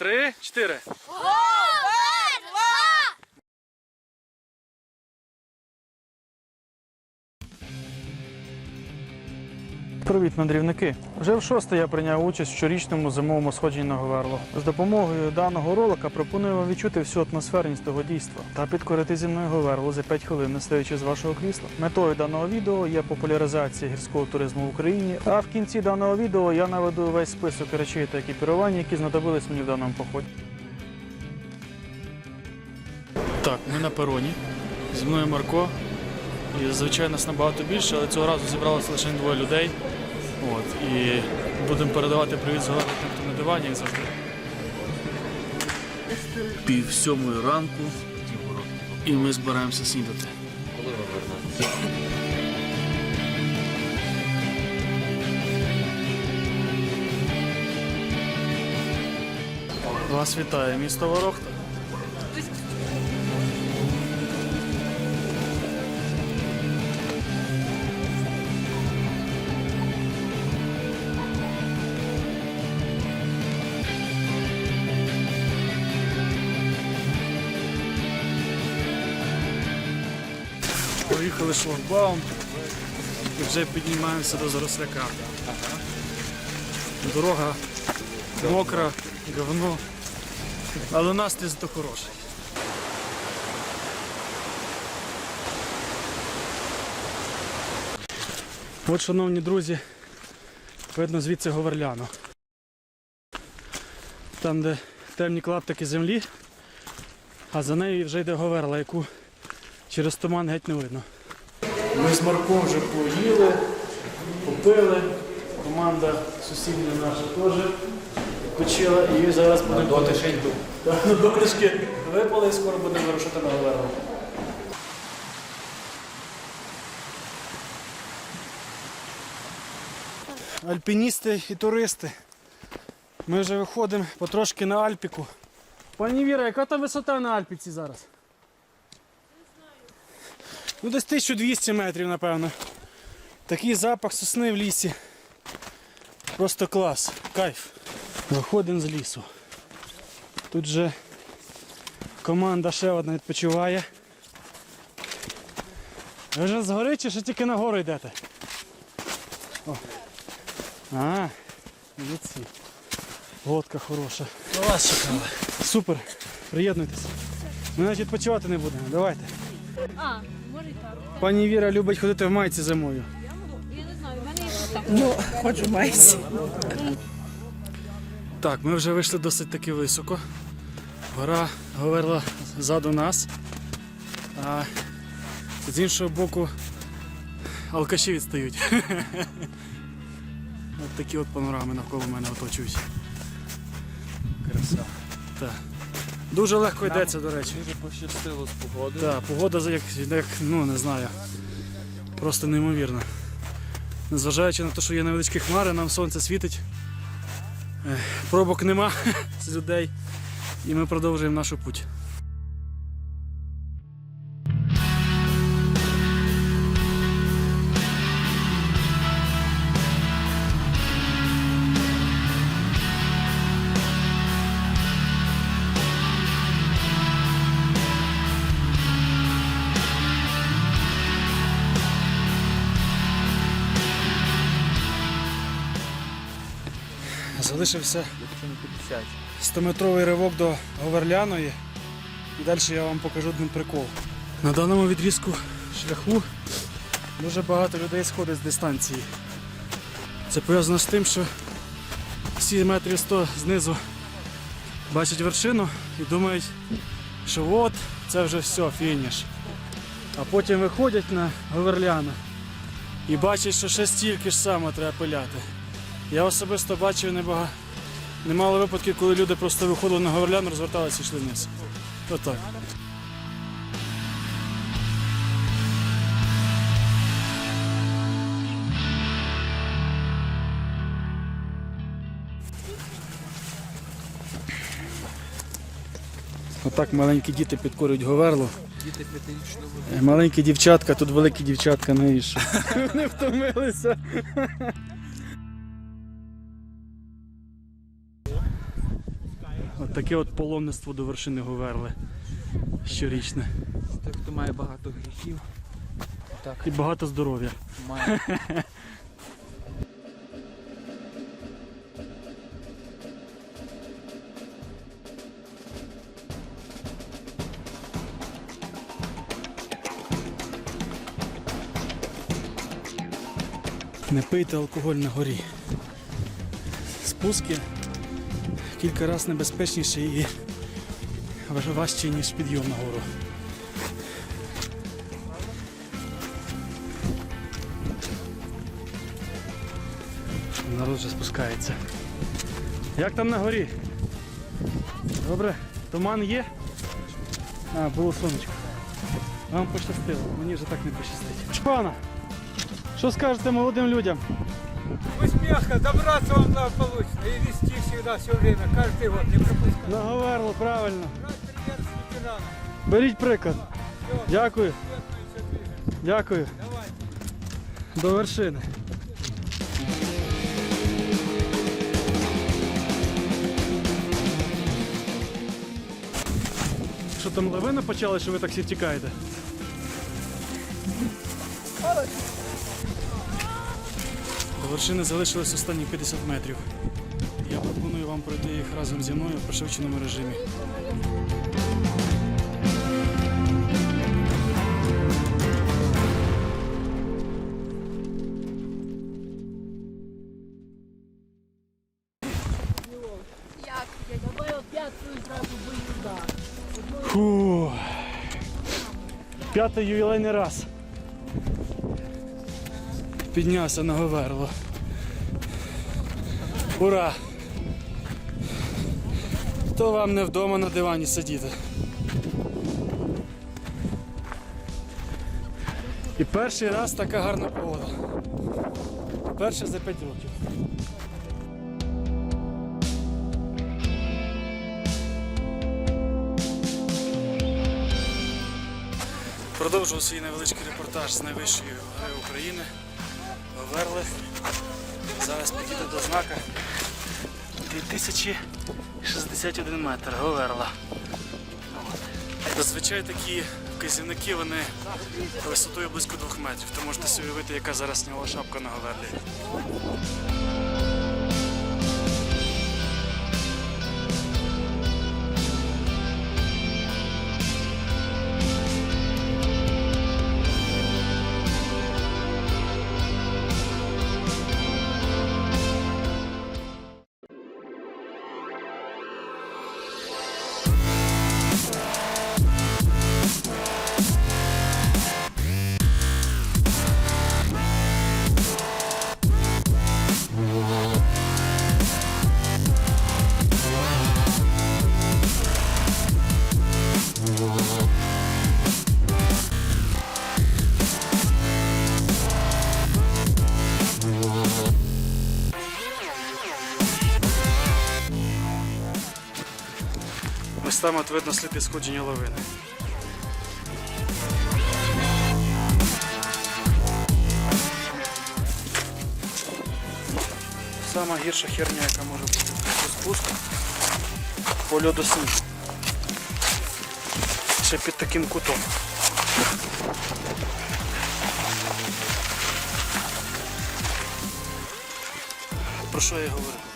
Три, чотири. Привіт, мандрівники! Вже в шосте я прийняв участь в щорічному зимовому сходженні на Говерло. З допомогою даного ролика пропоную вам відчути всю атмосферність того дійства та підкорити зі мною Говерло за 5 хвилин, не стоячи з вашого крісла. Метою даного відео є популяризація гірського туризму в Україні. А в кінці даного відео я наведу весь список речей та екіпірування, які знадобились мені в даному поході. Так, ми на пероні. Зі мною Марко. І звичайно нас набагато більше, але цього разу зібралося лише двоє людей. От, і будемо передавати привіт згадати тим, хто на дивані, як завжди. Пів сьомої ранку. І ми збираємося снідати. Коли ви вернетеся? Вас вітає місто Ворохта. Проїхали шлагбаум і вже піднімаємося до Заросляка. Дорога мокра, говно, але настрій зато хороший. От, шановні друзі, видно звідси Говерляно. Там, де темні клаптики землі, а за нею вже йде Говерла, яку через туман геть не видно. Ми з Марком вже поїли, попили. Команда сусідня наша теж почила і зараз будемо. Доти ще йду. Дотишки випали і скоро будемо вирушити на Галеру. Альпіністи і туристи. Ми вже виходимо потрошки на Альпіку. Пані Віра, яка там висота на Альпіці зараз? Ну, десь 1200 метрів, напевно. Такий запах сосни в лісі. Просто клас, кайф. Виходимо з лісу. Тут же команда ще одна відпочиває. Ви вже згори чи ще тільки нагору йдете? О. А, молодці. Водка хороша. На вас чекали. Супер. Приєднуйтесь. Ми навіть відпочивати не будемо. Давайте. А, може і так. Пані Віра любить ходити в майці зимою. Я не знаю, в мене є так. Ну, ходжу майці. Так, ми вже вийшли досить таки високо. Гора говорила ззаду нас. А з іншого боку алкаші відстають. От такі от панорами навколо мене оточують. Краса. Так. Дуже легко йдеться, до речі. Дуже пощастило з погодою. Так, погода як, як, ну не знаю. Просто неймовірна. Незважаючи на те, що є невеличкі хмари, нам сонце світить. Пробок нема з людей. І ми продовжуємо нашу путь. Залишився Якщо не 50. 100-метровий ривок до Говерляної. І далі я вам покажу один прикол. На даному відрізку шляху дуже багато людей сходить з дистанції. Це пов'язано з тим, що всі метрів 100 знизу бачать вершину і думають, що от це вже все, фініш. А потім виходять на Говерляну і бачать, що ще стільки ж само треба пиляти. Я особисто бачив небага... немало випадків, коли люди просто виходили на Говерляну, розверталися і йшли вниз. Отак. Отак маленькі діти підкорюють Говерло. Діти Маленькі дівчатка, тут великі дівчатка, навіщо? Вони втомилися. От Таке от паломництво до вершини Говерли. Щорічне. Той, хто має багато гріхів, так, І багато здоров'я. має. Не пийте алкоголь на горі. Спуски кілька разів небезпечніші і важ- важчі, ніж підйом на гору. Народ вже спускається. Як там на горі? Добре? Туман є? А, було сонечко. Вам пощастило, мені вже так не пощастить. Пана, що скажете молодим людям? Успеха, добраться вам благополучно и вести всегда, все время, каждый год, не пропускать. На правильно. Брать пример с ветеранов. Беріть приклад. Все, Дякую, все дякую. Давай. До вершини. Що там лавина почали, що ви так всі тікаєте? Вершини залишилось останні 50 метрів. Я пропоную вам пройти їх разом зі мною в пришвидшеному режимі. П'ятий ювілейний раз. Піднявся на Говерло. Ура! То вам не вдома на дивані сидіти. І перший раз така гарна погода. Перше за 5 років. Продовжував свій невеличкий репортаж з найвищої гори України. Говерли. Зараз підійду до знака. 2061 метр. Говерла. Зазвичай такі вказівники вони висотою близько 2 метрів. То можете собі уявити, яка зараз нього шапка на Говерлі. Там от видно сліди сходження лавини. Сама гірша херня, яка може бути спуску по льоду снігу. Ще під таким кутом. Про що я і говорив?